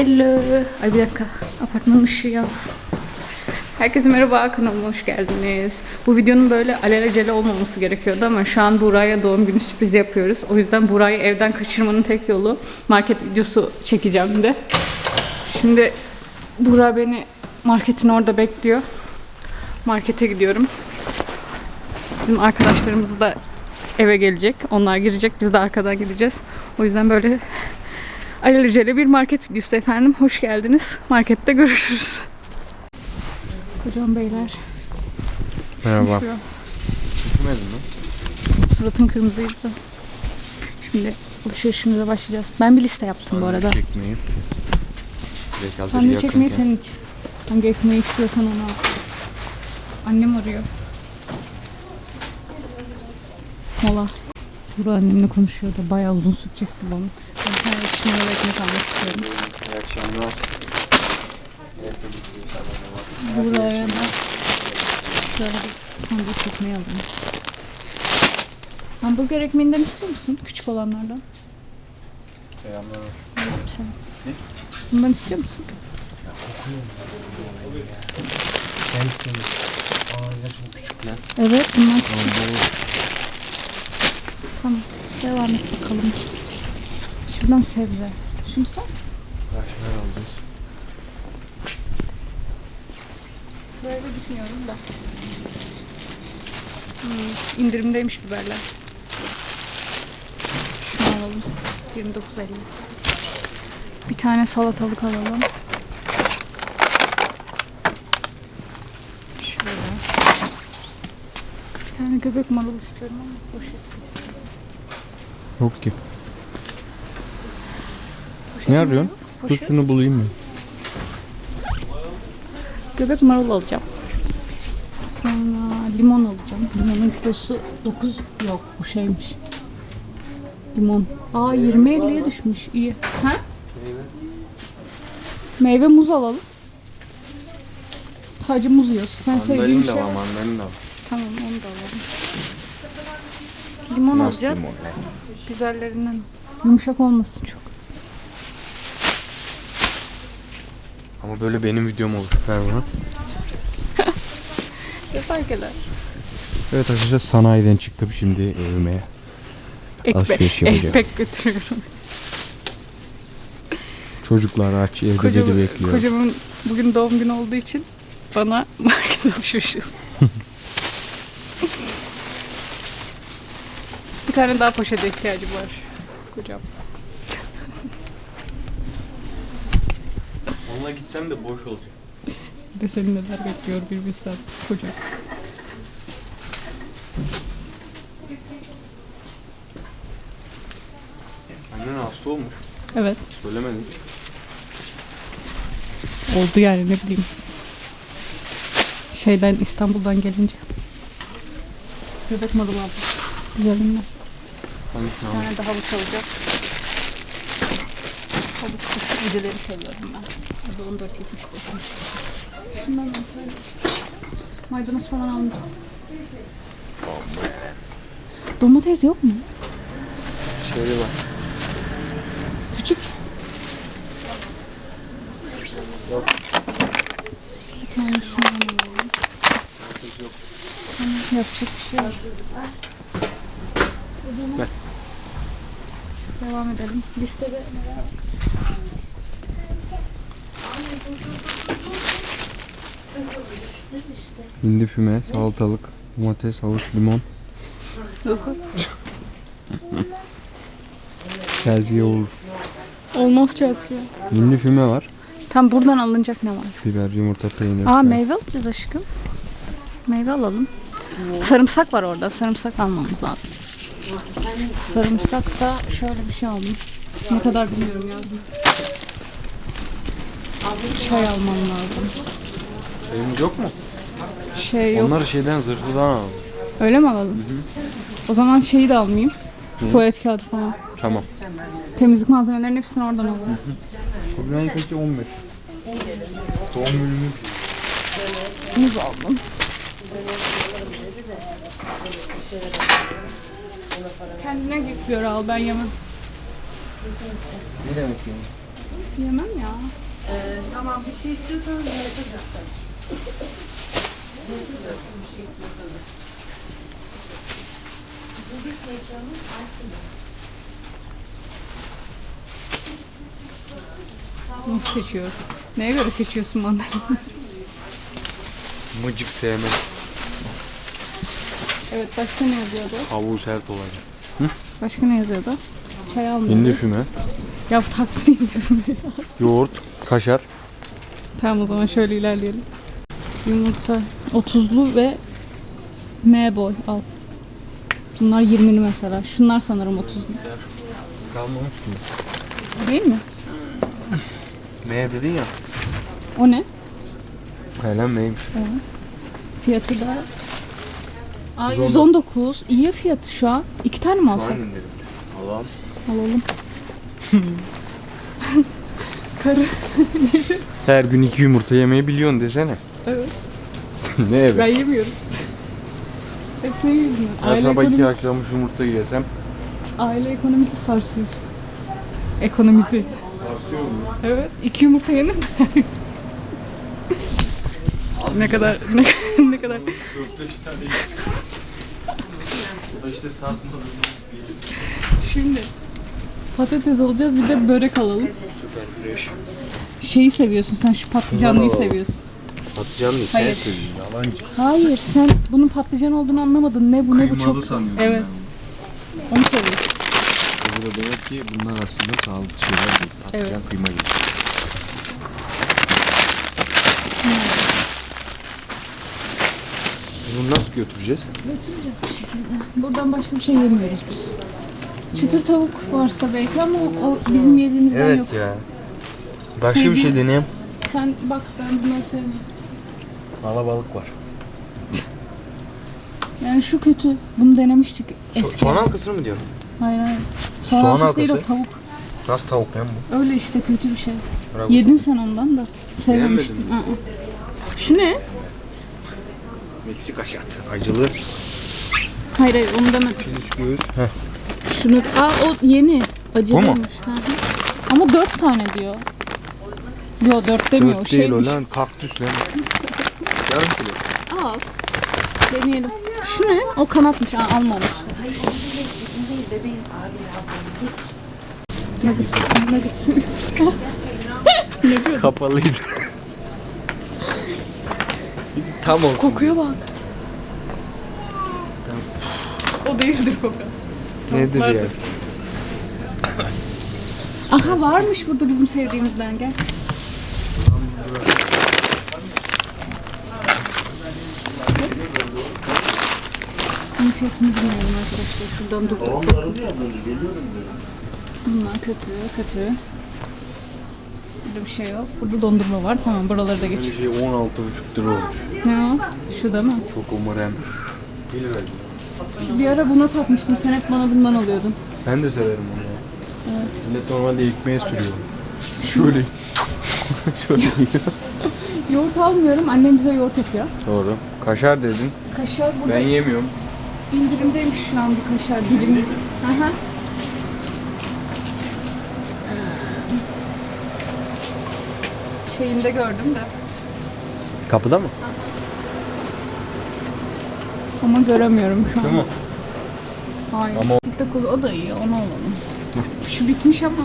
Hello. Ay bir dakika. Apartmanın ışığı yaz. Herkese merhaba kanalıma hoş geldiniz. Bu videonun böyle alelacele olmaması gerekiyordu ama şu an Buraya doğum günü sürprizi yapıyoruz. O yüzden Burayı evden kaçırmanın tek yolu market videosu çekeceğim de. Şimdi Burak beni marketin orada bekliyor. Markete gidiyorum. Bizim arkadaşlarımız da eve gelecek. Onlar girecek. Biz de arkadan gideceğiz. O yüzden böyle alelacele bir market videosu efendim. Hoş geldiniz. Markette görüşürüz. Hocam beyler. Merhaba. Üşümedin mi? suratım kırmızıydı. Şimdi alışverişimize başlayacağız. Ben bir liste yaptım bu arada. Çekmeyi. Sandviç yakınken. ekmeği senin için. Hangi ekmeği istiyorsan onu al. Annem arıyor. Mola. Burak annemle konuşuyordu. Bayağı uzun sürecekti bu onun. Ben tane ekşi mayalı ekmek almak istiyorum. İyi akşamlar. Buraya da şöyle bir sandviç ekmeği alayım. Hamburger ekmeğinden istiyor musun? Küçük olanlardan. Selamlar. Sen. Bundan istiyor musun? Ben istedim. Aa ya çok küçükler. Evet bundan bu Tamam. Devam et bakalım. Şuradan sebze. Şunu ister misin? kaşmer alacağız. Böyle düşünüyorum da. Hmm, indirimdeymiş biberler. Şunu alalım. 29.50. Bir tane salatalık alalım. Şöyle. Bir tane göbek marul istiyorum ama poşet istiyorum. Yok ki. Ne arıyorsun? Dur Poşet. şunu bulayım mı? Göbek marul alacağım. Sonra limon alacağım. Limonun kilosu 9 yok bu şeymiş. Limon. Aa 20 50'ye düşmüş. İyi. Ha? Meyve muz alalım. Sadece muz yiyorsun. Sen sevdiğin bir şey. var mandalina da var. Tamam onu da alalım. Limon Nasıl alacağız. limon? Güzellerinden. Yumuşak olmasın çok. Ama böyle benim videom olur. Ver bunu. Ne fark eder? Evet arkadaşlar sanayiden çıktım şimdi evime. Alışveriş Ekmek, yapacağım. ekmek götürüyorum. Çocuklar aç evde Kocam, beni bekliyor. kocamın bugün doğum günü olduğu için bana market alışverişi. Bir tane daha poşete ihtiyacı var kocam. Onunla gitsem de boş olacak. Bir de seni neler bekliyor bir bilsen kocam. Annen hasta olmuş. Evet Söylemedin. oldu yani ne bileyim. Şeyden İstanbul'dan gelince. Göbek marulu alacağım. Güzelinden. Hangisini Bir aldın? tane de havuç alacağım. Da sivilceleri seviyorum ben. Hadi 14.75. Şundan çık. Maydanoz falan almayacağım. Domates yok mu? Şöyle bak. Küçük. Bir tane şundan alalım. Tamam, yapacak bir şey yok. O zaman Ver. devam edelim. Listede neler var? Hindi füme, salatalık, domates, havuç, limon, Nasıl? Chelsea olur. Olmaz Chelsea. Hindi füme var. Tam buradan alınacak ne var? Biber, yumurta, peynir. Aa meyve alacağız aşkım. Meyve alalım. Sarımsak var orada. Sarımsak almamız lazım. Sarımsak da şöyle bir şey aldım. Ne kadar bilmiyorum yazdım. Çay almam lazım. Şeyimiz yok mu? Şey yok. Onları şeyden zırhlıdan alalım. Öyle mi alalım? O zaman şeyi de almayayım. Tuvalet kağıdı falan. Tamam. Temizlik malzemelerinin hepsini oradan alalım. Bugün peki 15. Doğum günümü Muz aldım. Kendine göre al ben yemem. Ne demek yani? Yemem ya. Ee, tamam bir şey istiyorsanız yaratacağız. Nasıl seçiyor? Neye göre seçiyorsun mandalina? Mıcık sevmem. evet başka ne yazıyordu? Kavuğu sert olacak. Başka ne yazıyordu? Çay almıyordu. Hindi füme, Ya taktın ya. yoğurt, kaşar. Tamam o zaman şöyle ilerleyelim. Yumurta 30'lu ve M boy al. Bunlar 20'li mesela. Şunlar sanırım 30'lu. Kalmamış ki. Değil mi? M dedin ya. O ne? Hele M'ymiş. Fiyatı da Aa, 119. İyi ya fiyatı şu an. İki tane mi alsak? indirim. Allah'ım. Alalım. Karı. Her gün iki yumurta yemeyi biliyorsun desene. Evet. ne evet? Ben yemiyorum. Hepsini yüzünden. Her Aile, sabah iki ekonomi, yumurta yesem. aile ekonomisi sarsıyor. Ekonomisi. Sarsıyor mu? Evet. iki yumurta yenir mi? ne kadar ne, ne kadar 4-5 tane O da işte sarsmadı. şimdi patates alacağız bir de börek alalım. Süper fresh. Şeyi seviyorsun sen şu patlıcanlıyı alalım. seviyorsun. Patlıcan mı? Hayır. Sen seviyorsun. Yalancı. Hayır sen bunun patlıcan olduğunu anlamadın. Ne bu ne bu Kıymalı çok. sanıyorum Evet. Onu seviyorsun. Bu da demek ki bunlar aslında sağlıklı şeyler değil. Patlıcan Evet. kıyma gibi. Biz bunu nasıl götüreceğiz? Götüreceğiz bir şekilde. Buradan başka bir şey yemiyoruz biz. Çıtır tavuk varsa belki ama o bizim yediğimizden yok. ya. Başka bir şey deneyeyim. Sen bak ben bunları sevmiyorum. Alabalık var. Yani şu kötü. Bunu denemiştik So- eski. soğan halkası mı diyorum? Hayır hayır. Soğan, Soğan halkası değil o tavuk. Nasıl tavuk lan bu? Öyle işte kötü bir şey. Bırak Yedin sen ondan da. Sevmemiştim. Beğenmedin Aa. Şu ne? Meksika şat. Acılı. Hayır hayır onu demedim. Piliç göğüs. Heh. Şunu aa o yeni. Acılıymış. mu? Hı hı. Ama dört tane diyor. Yo dört demiyor. Dört değil o lan. Kaktüs lan. Yarım kilo. Al. Deneyelim. Şu ne? O kanatmış. Aa, almamış. Nuggets. Nuggets. ne diyor? Kapalıydı. Tam olsun. Kokuya bak. O değildir koku. Nedir ya? Aha varmış burada bizim sevdiğimizden gel. Fiyatını bilmiyorum arkadaşlar. Şuradan durduk bakın. Bunlar kötü, kötü. Burada bir şey yok. Burada dondurma var. Tamam buraları da geç. Böyle şey 16,5 lira olmuş. Ne o? Şu da mı? Çok umarım. 1 lira. Bir ara buna takmıştım. Sen hep bana bundan alıyordun. Ben de severim onu ya. Millet normalde ekmeğe sürüyor. Şöyle. Şöyle yiyor. Yoğurt almıyorum. Annem bize yoğurt yapıyor. Doğru. Kaşar dedin. Kaşar burada Ben yemiyorum. İndirimdeymiş şu an bu kaşar dilim. Aha. Şeyinde gördüm de. Kapıda mı? Ama göremiyorum şu an. Şu mu? Hayır. Ama- 49 o da iyi. Onu alalım. Şu bitmiş ama.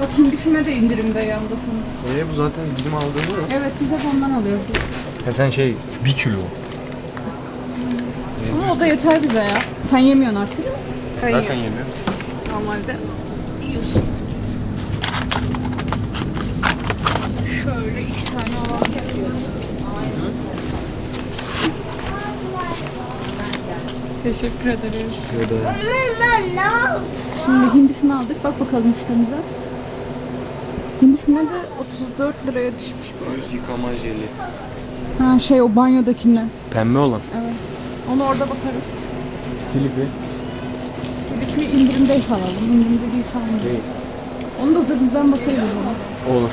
Bak hindi füme de indirimde yanda sana. Ee bu zaten bizim aldığımız mı? Evet biz hep ondan alıyoruz. Ha sen şey 1 kilo. Ama o da yeter bize ya. Sen yemiyorsun artık. Ben Zaten yiyorum. yemiyorum. Normalde yiyorsun. Şöyle iki tane alalım yapıyoruz. Teşekkür ederiz. Şimdi hindi füme aldık. Bak bakalım listemize. Hindi füme de 34 liraya düşmüş bu. Yüz yıkama jeli. Ha şey o banyodakinden. Pembe olan. Evet. Onu orada bakarız. Filipi. Silipi indirimdeyse alalım. İndirimde değilse almayalım. Değil. Onu da zırhlıdan bakarız o zaman. Olur.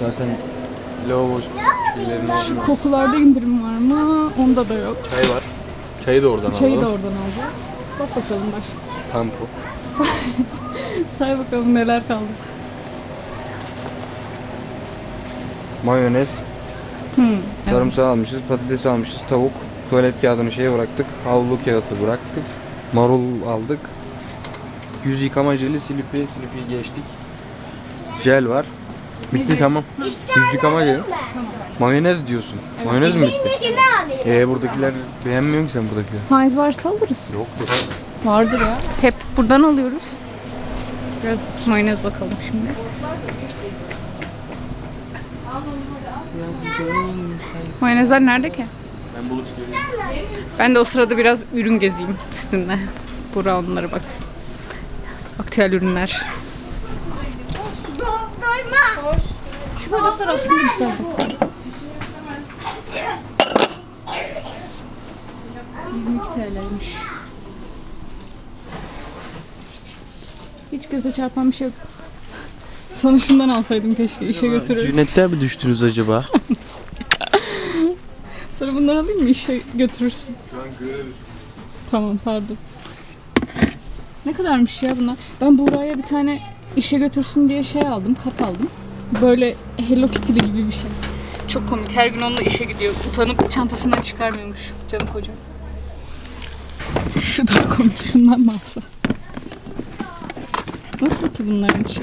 Zaten lavabo şeylerin Kokularda indirim var mı? Onda da yok. Çay var. Çayı da oradan Çayı da alalım. oradan alacağız. Bak bakalım başka. Tampo. Say bakalım neler kaldı. Mayonez. Hmm, evet. Sarımsağı almışız, patates almışız, tavuk. Tuvalet kağıdını şeye bıraktık. Havlu kağıdı bıraktık. Marul aldık. Yüz yıkama jeli, silipi, silipi geçtik. Jel var. Bitti tamam. Yüz yıkama jeli. Mayonez diyorsun. Mayonez mi bitti? Ee buradakiler beğenmiyor musun sen buradakiler? Faiz varsa alırız. Yoktur. Vardır ya. Hep buradan alıyoruz. Biraz mayonez bakalım şimdi. Mayonezler nerede ki? Ben bulup göreyim. Ben de o sırada biraz ürün gezeyim sizinle. Bura onlara baksın. Aktüel ürünler. Şu bardaklar aslında güzel. bak. 22 TL'ymiş. Hiç, hiç göze çarpan bir şey yok. Sana şundan alsaydım keşke işe götürür. Cennette mi düştünüz acaba? Sana bunları alayım mı işe götürürsün? Şu an görev Tamam pardon. Ne kadarmış ya bunlar? Ben Buğra'ya bir tane işe götürsün diye şey aldım, kap aldım. Böyle Hello Kitty'li gibi bir şey. Çok komik. Her gün onunla işe gidiyor. Utanıp çantasından çıkarmıyormuş. Canım kocam. Şu da komik. Şundan mı alsa? Nasıl ki bunların içi?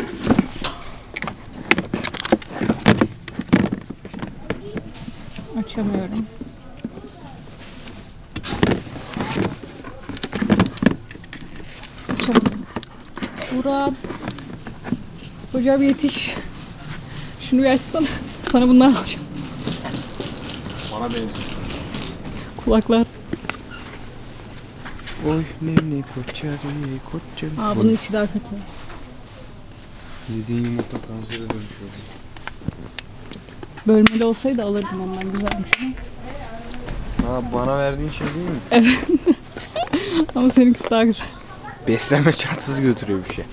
Açamıyorum. Açamadım. Burak. Hocam yetiş. Şunu bir açsana. Sana bunlar alacağım. Bana benziyor. Kulaklar. Oy ne ne koçarı koçarı. Aa bunun içi daha kötü. Yediğin yumurta kansere dönüşüyordu. Bölmeli olsaydı alırdım ondan güzelmiş. Ha bana verdiğin şey değil mi? Ama seninkisi daha güzel. Beslenme çantası götürüyor bir şey.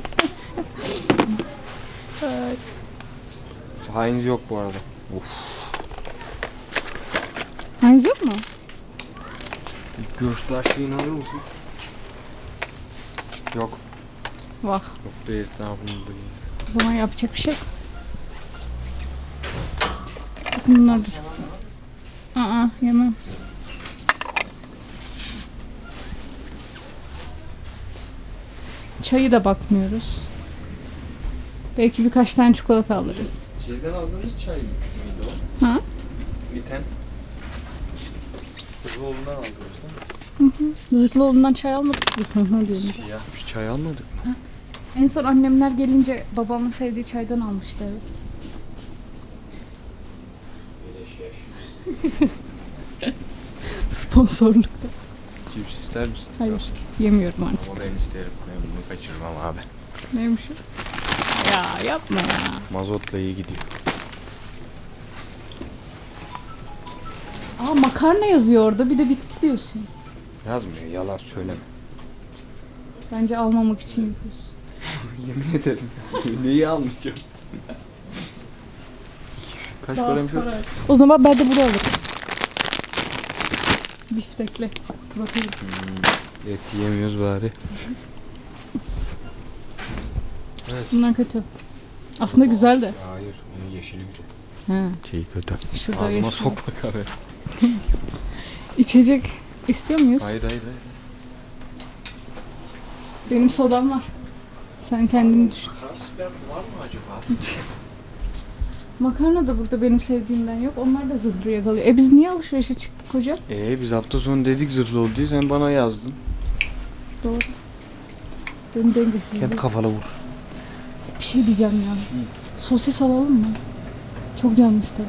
Evet. Heinz yok bu arada. Of. Heinz yok mu? Göçler şeyini alır mısın? Yok. Vah. Yok değil. Ne yapayım O zaman yapacak bir şey yok. Bunlar da çok güzel. Aa yemem. Çayı da bakmıyoruz. Belki birkaç tane çikolata alırız. Şeyden aldığımız çay mıydı o? Ha? Biten. Kızıoğlu'ndan aldığımız değil mi? Zırtlıoğlu'ndan çay almadık mı sana diyorum. Siyah bir çay almadık mı? En son annemler gelince babamın sevdiği çaydan almıştı evet. Sponsorlukta. Cips ister misin? Hayır. Yemiyorum artık. Ama ben isterim. Ben bunu kaçırmam abi. Neymiş o? Ya yapma ya. Mazotla iyi gidiyor. Aa makarna yazıyor orada bir de bitti diyorsun. Yazmıyor. Yalan söyleme. Bence almamak için yapıyorsun. Yemin ederim. Neyi almayacağım? Kaç Daha param az yok? para. O zaman ben de bunu alırım. Biftekle. Protein. Et yemiyoruz bari. Bunlar kötü. Aslında güzel de. Hayır. Onun yeşili güzel. Ha. Şeyi kötü. Şurada Ağzıma yeşil. sokma kahve. İçecek istiyor muyuz? Hayır hayır hayır. Benim sodam var. Sen kendini düşün. Carlsberg var mı acaba? Makarna da burada benim sevdiğimden yok. Onlar da zırhlıya kalıyor. E biz niye alışverişe çıktık hocam? Ee biz hafta sonu dedik zırhlı ol diye sen bana yazdın. Doğru. Benim dengesizliğim. Hep kafana vur. Bir şey diyeceğim ya. Sosis alalım mı? Çok canım istedi.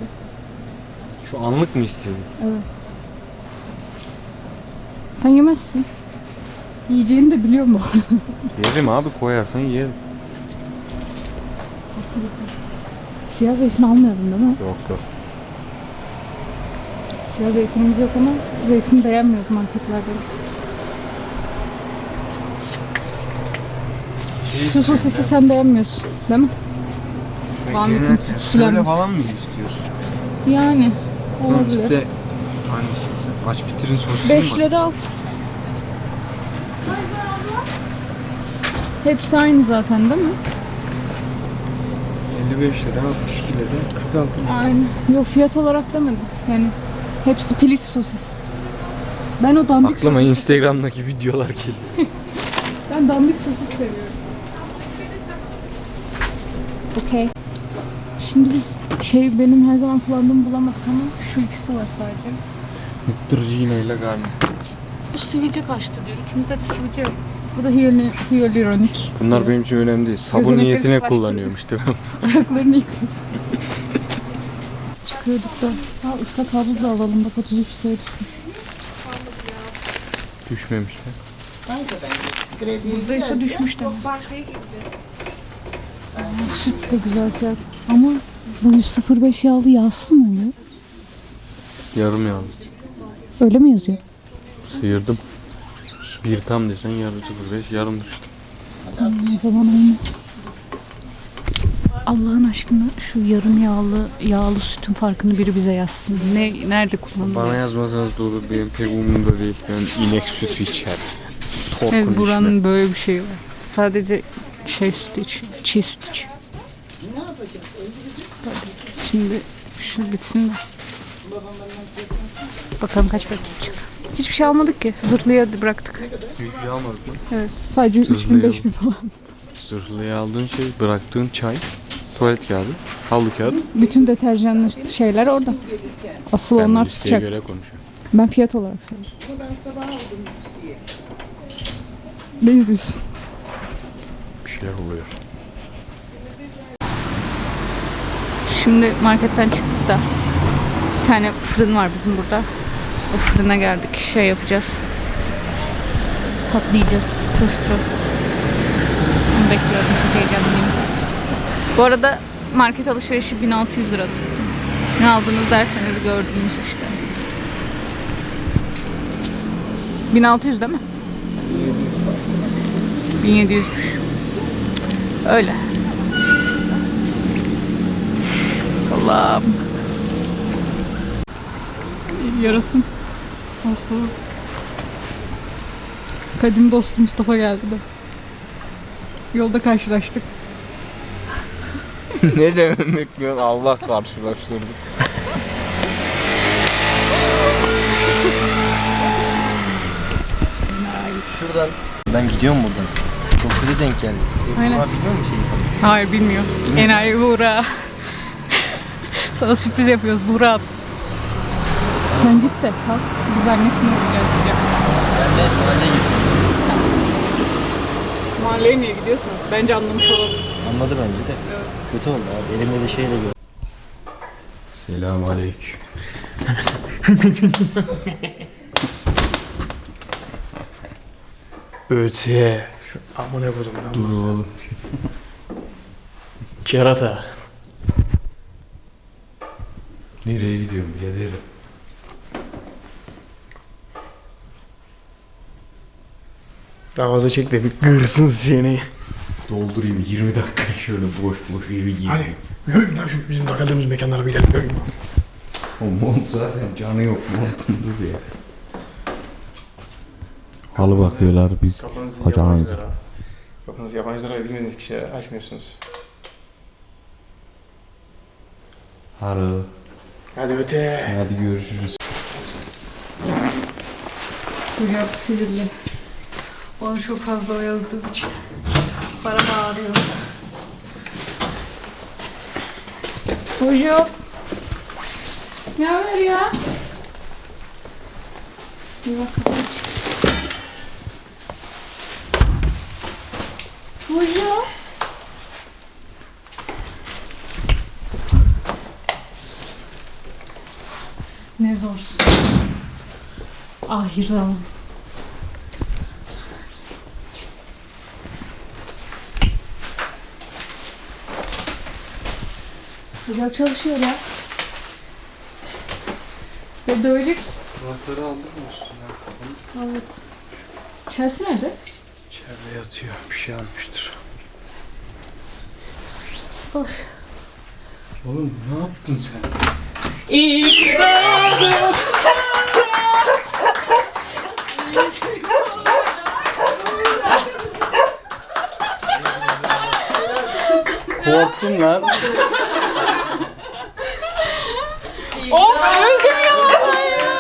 Şu anlık mı istedin? Evet. Sen yemezsin. Yiyeceğini de biliyorum bu arada. Yerim abi koyarsan yerim. Siyah zeytin almayalım değil mi? Yok yok. Siyah zeytinimiz yok ama zeytin beğenmiyoruz marketlerde. Şu sosisi sen beğenmiyorsun değil mi? Ahmet'in. Şöyle falan mı istiyorsun? Yani olabilir. işte hangisi? Aç bitirin mi 5 var? lira al. Hepsi aynı zaten değil mi? 55 lira, 62 lira, 46 lira. Aynı. Yok fiyat olarak demedim. Yani hepsi piliç sosis. Ben o dandik Aklıma sosis Instagram'daki videolar geliyor. Ben dandik sosis seviyorum. Okey. Şimdi biz şey benim her zaman kullandığımı bulamadık ama şu ikisi var sadece. Mutturcina ile garni. Bu sivilce kaçtı diyor. İkimizde de sivilce yok. Bu da hyaluronik. Bunlar benim için önemli değil. Sabun Gözenekleri niyetine sıklaştırdı. kullanıyorum işte. Ayaklarını yıkıyor. Çıkıyorduk da. Ha ıslak havlu da alalım. Bak 33 liraya düşmüş. Düşmemiş mi? Buradaysa düşmüş demek. Aa, süt de güzel fiyat. Ama bu 105 yağlı yağsız mı oluyor? Yarım yağlı. Öyle mi yazıyor? Sıyırdım. Bir tam desen yarım 05 yarım düştü. O zaman aynı. Allah'ın aşkına şu yarım yağlı yağlı sütün farkını biri bize yazsın. Ne nerede kullanılıyor? Bana yazmasanız da olur benim pek umurumda değil. Yani inek sütü içer. Torkun Evet buranın böyle bir şeyi var. Sadece şey süt içiyor. Çiğ süt içiyor. Şimdi şu bitsin de. Bakalım kaç para tutacak. Hiçbir şey almadık ki. Zırhlıya bıraktık. Hiçbir şey almadık mı? Evet. Sadece 3000 Zırhlıya 5000 falan. Zırhlıya aldığın şey, bıraktığın çay, tuvalet kağıdı, havlu kağıdı. Bütün deterjanlı şeyler orada. Asıl Ben onlar listeye tutacak. göre konuşuyorum. Ben fiyat olarak söyledim. Ben sabah aldım iç diye. Ne izliyorsun? Bir şeyler oluyor. Şimdi marketten çıktık da bir tane fırın var bizim burada. O fırına geldik. Şey yapacağız. Patlayacağız. Profiterol. Onu bekliyorum. Çok heyecanlıyım. Bu arada market alışverişi 1600 lira tuttu. Ne aldınız derseniz gördünüz işte. 1600 değil mi? 1700'müş. Öyle. Allah'ım. Yarasın. Aslı. Kadim dost Mustafa geldi de. Yolda karşılaştık. Ne demek ya Allah karşılaştırdı. Şuradan ben gidiyorum buradan. Çok kötü denk geldi. E, Aynen. Aynen. biliyor musun şeyi falan? Hayır bilmiyor. Enayi Buğra. Sana sürpriz yapıyoruz Buğra. Sen git de kalk. Biz annesini diyeceğim. Ben de mahalleye geçiyorum. Mahalleye niye gidiyorsun? Bence anlamış olabilir. Anladı bence de. Kötü oldu abi. Elimde de şeyle gör. Selam aleyküm. Öte. Şu amına kodum ben. Dur oğlum. Kerata. Nereye gidiyorum biraderim? Davaza çek de bir gırsın seni. Doldurayım 20 dakika şöyle boş boş eve gireyim. Hadi. Yürüyün lan şu bizim takıldığımız mekanlara bir gidelim. Yürüyün. O mont zaten canı yok montun dur ya. Halı bakıyorlar biz. Kapınızı Hocam yabancılara. Kapınızı yabancılara bilmediğiniz kişiye açmıyorsunuz. Halı. Hadi öte. Hadi görüşürüz. Hocam sinirli. Onu çok fazla oyaladığım için. Bana bağırıyor. Hocam. Ne haber ya? Bir bak aç. Hocam. Ne zorsun. Ahir zaman. Hocam çalışıyor ya. Beni dövecek misin? Anahtarı aldın mı üstünden kafanı? Evet. Chelsea nerede? İçeride yatıyor. Bir şey almıştır. Koş. Oğlum ne yaptın sen? İyi Korktum lan. Of öldüm ya vallahi ya.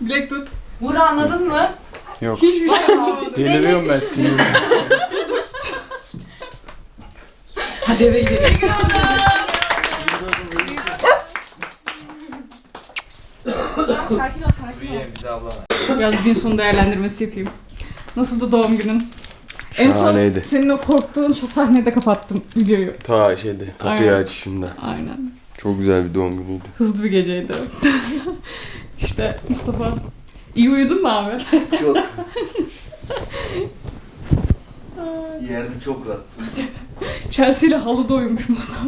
Bilek tut. Vur anladın mı? Yok. Hiçbir şey olmadı. Deliriyorum ben sinirden. Hadi eve gidelim. Biraz gün sonu değerlendirmesi yapayım. Nasıldı doğum günün? En son Şahaneydi. senin o korktuğun şu sahnede kapattım videoyu. Ta şeyde kapıyı Aynen. açışında. Aynen. Çok güzel bir doğum günüydü. Hızlı bir geceydi. işte Mustafa. İyi uyudun mu abi? Çok. Yerde çok rahat. Chelsea ile halıda uyumuş Mustafa.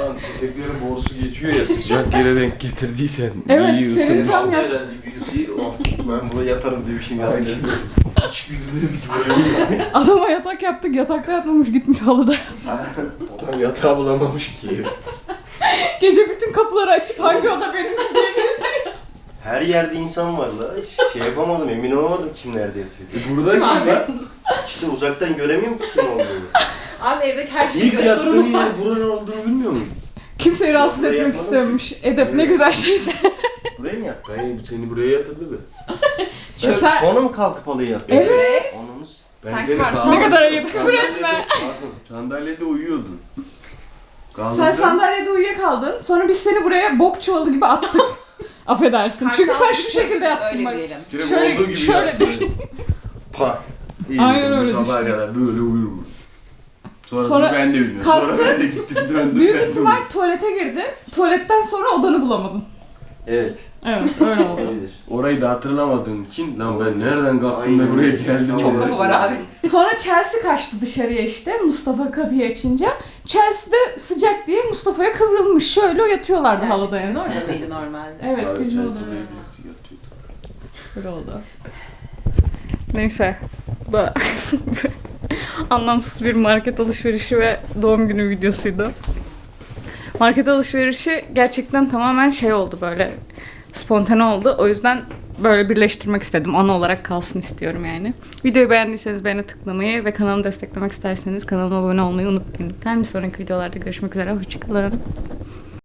Lan peteklerin borusu geçiyor ya sıcak yere denk getirdiysen Evet, iyi senin ısınmış. tam ya. Herhalde birisi oh, ben buraya yatarım diye bir şey geldi. Hiç güldürüm Adama yatak yaptık. Yatakta yatmamış gitmiş halıda. Adam yatağı bulamamış ki. Gece bütün kapıları açıp hangi oda benimki diye. Her yerde insan var la. Şey yapamadım, emin olamadım kim nerede yatıyor. E burada kim lan? İşte uzaktan göremiyorum ki kim olduğunu. Abi evdeki herkesin İlk göz yattığı sorunu var. yer buranın olduğunu bilmiyor musun? Kimseyi rahatsız Buraya etmek istememiş. Edep ne güzel şeysin. Buraya mı yattı? Ben seni buraya yatırdı mı? Ben Sen- sonra mı kalkıp halıya yattım? Evet. Ananız. Ben Sen seni kalk- Ne kadar ayıp, küfür etme. Sandalyede uyuyordun. Sen sandalyede uyuyakaldın. Sonra biz seni buraya bok çuvalı gibi attık. Affedersin. Çünkü sen şu şekilde yaptın Öyle bak. diyelim. Direkt Şöyle- olduğu gibi şöyle düşün. Pat. İyi Aynen dedim, öyle Sabaha kadar böyle uyurum. Sonrasında Sonra ben de uyudum. Sonra kalktın, ben de gittim döndüm. Büyük ben de ihtimal uyudum. tuvalete girdi. Tuvaletten sonra odanı bulamadın. Evet. Evet öyle oldu. Olabilir. Orayı da hatırlamadığım için lan ben nereden kalktım da buraya geldim. Çok. Kapı var abi. Sonra Chelsea kaçtı dışarıya işte Mustafa kapıyı açınca. Chelsea de sıcak diye Mustafa'ya kıvrılmış. Şöyle yatıyorlardı halıda Sizin yani. orada mıydı normalde? Evet bizim odada. yatıyorduk. Böyle oldu. Neyse. Bu anlamsız bir market alışverişi ve doğum günü videosuydu. Market alışverişi gerçekten tamamen şey oldu böyle spontane oldu. O yüzden böyle birleştirmek istedim. Ana olarak kalsın istiyorum yani. Videoyu beğendiyseniz beğene tıklamayı ve kanalımı desteklemek isterseniz kanalıma abone olmayı unutmayın lütfen. Bir sonraki videolarda görüşmek üzere. Hoşçakalın.